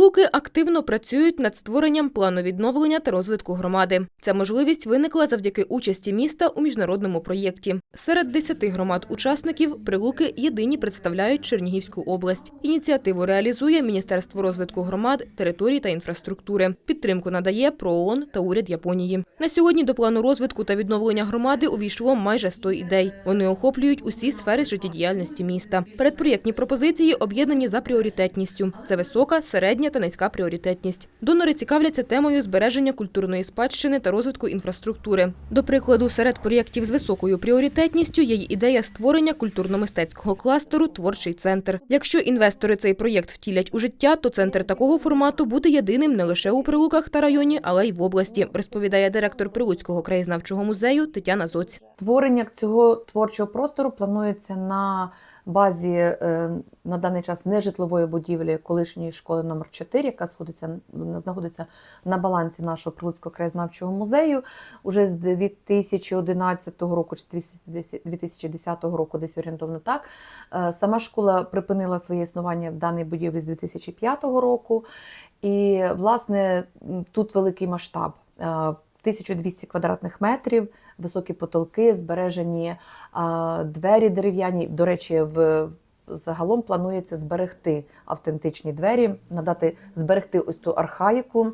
Прилуки активно працюють над створенням плану відновлення та розвитку громади. Ця можливість виникла завдяки участі міста у міжнародному проєкті. Серед десяти громад-учасників Прилуки єдині представляють Чернігівську область. Ініціативу реалізує Міністерство розвитку громад, територій та інфраструктури. Підтримку надає ПРООН та уряд Японії. На сьогодні до плану розвитку та відновлення громади увійшло майже 100 ідей. Вони охоплюють усі сфери життєдіяльності міста. Передпроєктні пропозиції об'єднані за пріоритетністю. Це висока, середня та низька пріоритетність. Донори цікавляться темою збереження культурної спадщини та розвитку інфраструктури. До прикладу, серед проєктів з високою пріоритетністю є й ідея створення культурно-мистецького кластеру Творчий центр. Якщо інвестори цей проєкт втілять у життя, то центр такого формату буде єдиним не лише у Прилуках та районі, але й в області, розповідає директор Прилуцького краєзнавчого музею Тетяна Зоць. Створення цього творчого простору планується на базі е, на даний час нежитлової будівлі колишньої школи номер 4 яка сходиться, знаходиться на балансі нашого Прилуцького краєзнавчого музею. Уже з 2011 року чи 2010 року, десь орієнтовно так. Е, Сама школа припинила своє існування в даній будівлі з 2005 року. І, власне, тут великий масштаб. Е, 1200 квадратних метрів, високі потолки, збережені двері дерев'яні. До речі, в загалом планується зберегти автентичні двері, надати зберегти ось ту архаїку.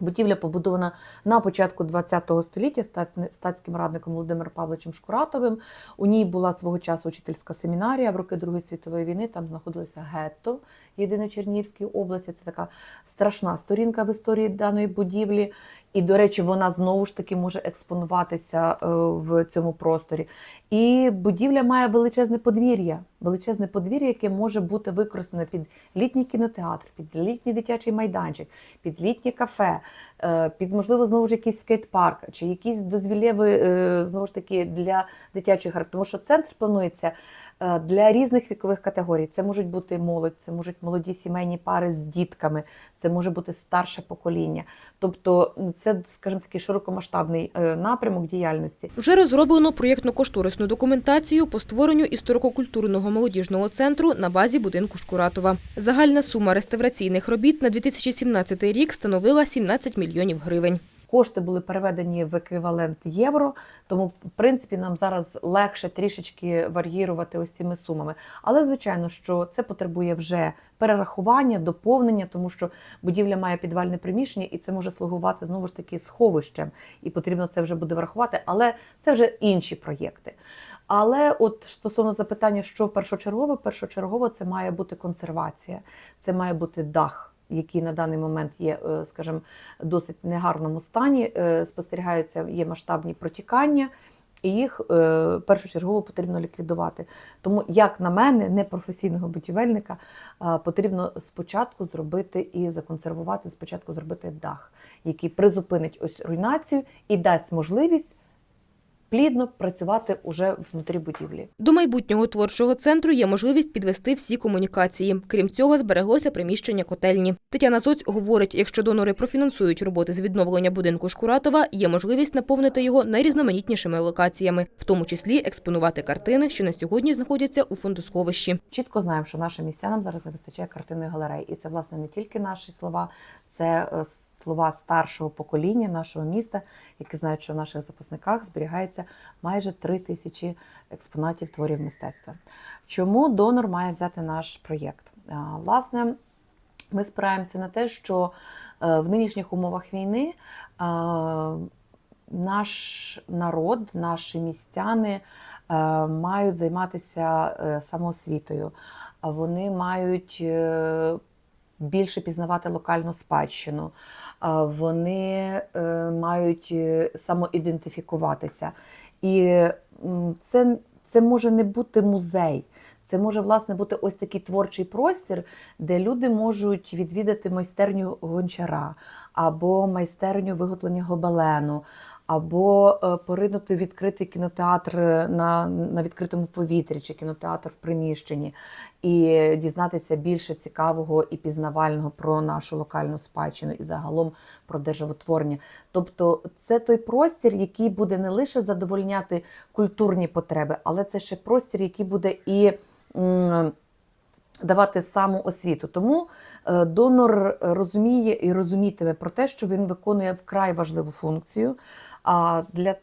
Будівля побудована на початку ХХ століття стат- статським радником Володимиром Павловичем Шкуратовим. У ній була свого часу учительська семінарія. В роки Другої світової війни там знаходилося гетто, єдине в області. Це така страшна сторінка в історії даної будівлі. І, до речі, вона знову ж таки може експонуватися е, в цьому просторі. І будівля має величезне подвір'я, величезне подвір'я, яке може бути використане під літній кінотеатр, під літній дитячий майданчик, під літнє кафе, е, під, можливо, знову ж якийсь скейт-парк, чи якісь дозвілєві, е, знову ж таки, для дитячих гр. Тому що центр планується для різних вікових категорій. Це можуть бути молодь, це можуть молоді сімейні пари з дітками, це може бути старше покоління. Тобто, це, скажімо, такий широкомасштабний е, напрямок діяльності. Вже розроблено проєктно-кошторисну документацію по створенню історико-культурного молодіжного центру на базі будинку Шкуратова. Загальна сума реставраційних робіт на 2017 рік становила 17 мільйонів гривень. Кошти були переведені в еквівалент євро, тому в принципі нам зараз легше трішечки вар'їрувати ось цими сумами. Але звичайно, що це потребує вже перерахування, доповнення, тому що будівля має підвальне приміщення, і це може слугувати знову ж таки сховищем, і потрібно це вже буде врахувати. Але це вже інші проєкти. Але от стосовно запитання, що першочергово, першочергово це має бути консервація, це має бути дах. Який на даний момент є, е, скажімо, досить негарному стані, е, спостерігаються, є масштабні протікання, і їх е, першочергово потрібно ліквідувати. Тому, як на мене, непрофесійного будівельника, е, потрібно спочатку зробити і законсервувати, спочатку зробити дах, який призупинить ось руйнацію і дасть можливість плідно працювати уже внутрі будівлі. До майбутнього творчого центру є можливість підвести всі комунікації. Крім цього, збереглося приміщення котельні. Тетяна Зоць говорить, якщо донори профінансують роботи з відновлення будинку Шкуратова, є можливість наповнити його найрізноманітнішими локаціями, в тому числі експонувати картини, що на сьогодні знаходяться у фондосховищі. Чітко знаємо, що нашим містянам зараз не вистачає картинної галереї. І це, власне, не тільки наші слова, це е, слова старшого покоління нашого міста, які знають, що в наших запасниках зберігається майже три тисячі експонатів творів мистецтва. Чому донор має взяти наш проєкт? Власне, ми спираємося на те, що е, в нинішніх умовах війни е, наш народ, наші містяни е, мають займатися самоосвітою. Вони мають більше пізнавати локальну спадщину. Вони е, мають е, самоідентифікуватися. І це, це може не бути музей. Це може власне бути ось такий творчий простір, де люди можуть відвідати майстерню гончара або майстерню виготовлення гобелену, або е, поринути в відкритий кінотеатр на, на відкритому повітрі чи кінотеатр в приміщенні, і дізнатися більше цікавого і пізнавального про нашу локальну спадщину і загалом про державотворення. Тобто, це той простір, який буде не лише задовольняти культурні потреби, але це ще простір, який буде і давати самоосвіту. Тому е, донор розуміє і розумітиме про те, що він виконує вкрай важливу функцію для,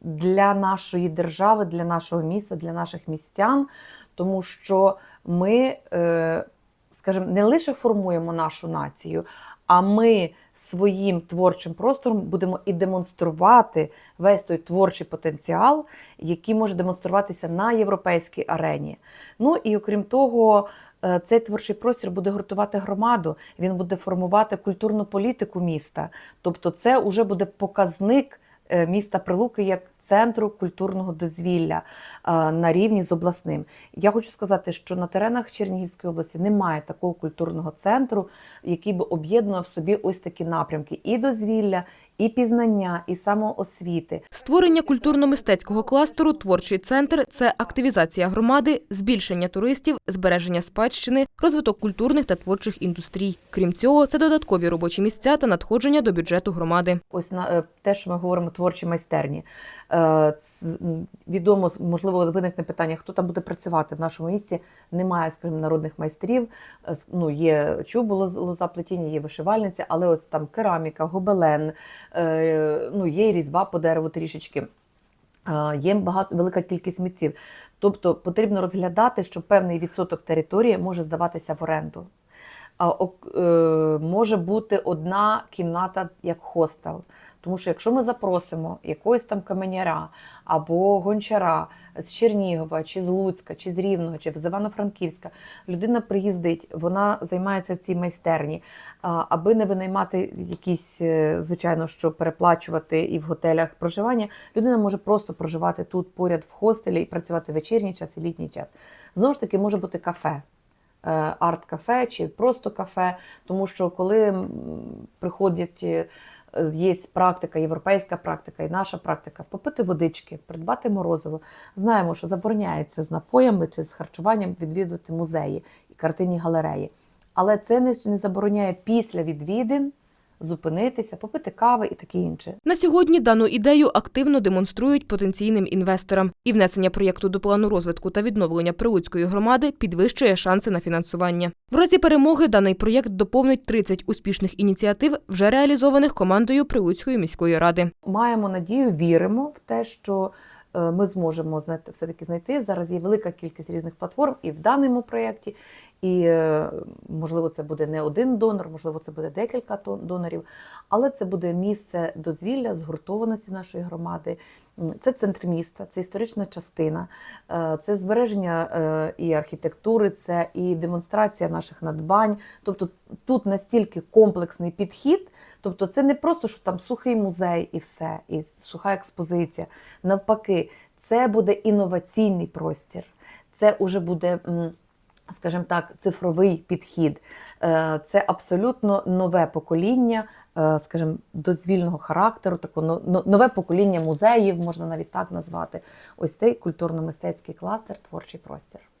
для нашої держави, для нашого міста, для наших містян, тому що ми, е, скажімо, не лише формуємо нашу націю, а ми своїм творчим простором будемо і демонструвати весь той творчий потенціал, який може демонструватися на європейській арені. Ну і окрім того, е, цей творчий простір буде гуртувати громаду, він буде формувати культурну політику міста. Тобто, це вже буде показник міста Прилуки як центру культурного дозвілля е, на рівні з обласним. Я хочу сказати, що на теренах Чернігівської області немає такого культурного центру, який би об'єднував в собі ось такі напрямки: і дозвілля, і пізнання, і самоосвіти. Створення культурно-мистецького кластеру Творчий центр це активізація громади, збільшення туристів, збереження спадщини, розвиток культурних та творчих індустрій. Крім цього, це додаткові робочі місця та надходження до бюджету громади. Ось на е, те, що ми говоримо творчі майстерні. Е, Відомо, можливо, виникне питання, хто там буде працювати в нашому місті. Немає, скажімо, народних майстрів. Е, Ну, є чубо лоз- лозаплетіння, є вишивальниця, але ось там кераміка, гобелен, е, ну, є і різьба по дереву трішечки. Є багато велика кількість митців. Тобто потрібно розглядати, що певний відсоток території може здаватися в оренду. Може бути одна кімната як хостел. Тому що якщо ми запросимо якогось там каменяра або гончара з Чернігова, чи з Луцька, чи з Рівного, чи з Івано-Франківська, людина приїздить, вона займається в цій майстерні, аби не винаймати якісь, е, звичайно, що переплачувати і в готелях проживання, людина може просто проживати тут поряд в хостелі і працювати вечірній час і літній час. Знову ж таки, може бути кафе. е, Арт-кафе чи просто кафе, тому що коли приходять, е, є практика, європейська практика і наша практика, попити водички, придбати морозиво. Знаємо, що забороняється з напоями чи з харчуванням відвідувати музеї і картинні галереї. Але це не, забороняє після відвідин зупинитися, попити кави і таке інше. На сьогодні дану ідею активно демонструють потенційним інвесторам, і внесення проєкту до плану розвитку та відновлення Прилуцької громади підвищує шанси на фінансування. В разі перемоги даний проєкт доповнить 30 успішних ініціатив, вже реалізованих командою Прилуцької міської ради. маємо надію, віримо в те, що ми зможемо знайти все-таки знайти. Зараз є велика кількість різних платформ і в даному проєкті, і е, можливо, це буде не один донор, можливо, це буде декілька донорів, але це буде місце дозвілля, згуртованості нашої громади. Це центр міста, це історична частина, е, це збереження е, і архітектури, це і демонстрація наших надбань. Тобто тут настільки комплексний підхід. Тобто це не просто, що там сухий музей і все, і суха експозиція. Навпаки, це буде інноваційний простір, це вже буде, скажімо так, цифровий підхід. Е, Це абсолютно нове покоління, е, скажімо, дозвільного характеру, но- нове покоління музеїв, можна навіть так назвати. Ось цей культурно-мистецький кластер, творчий простір.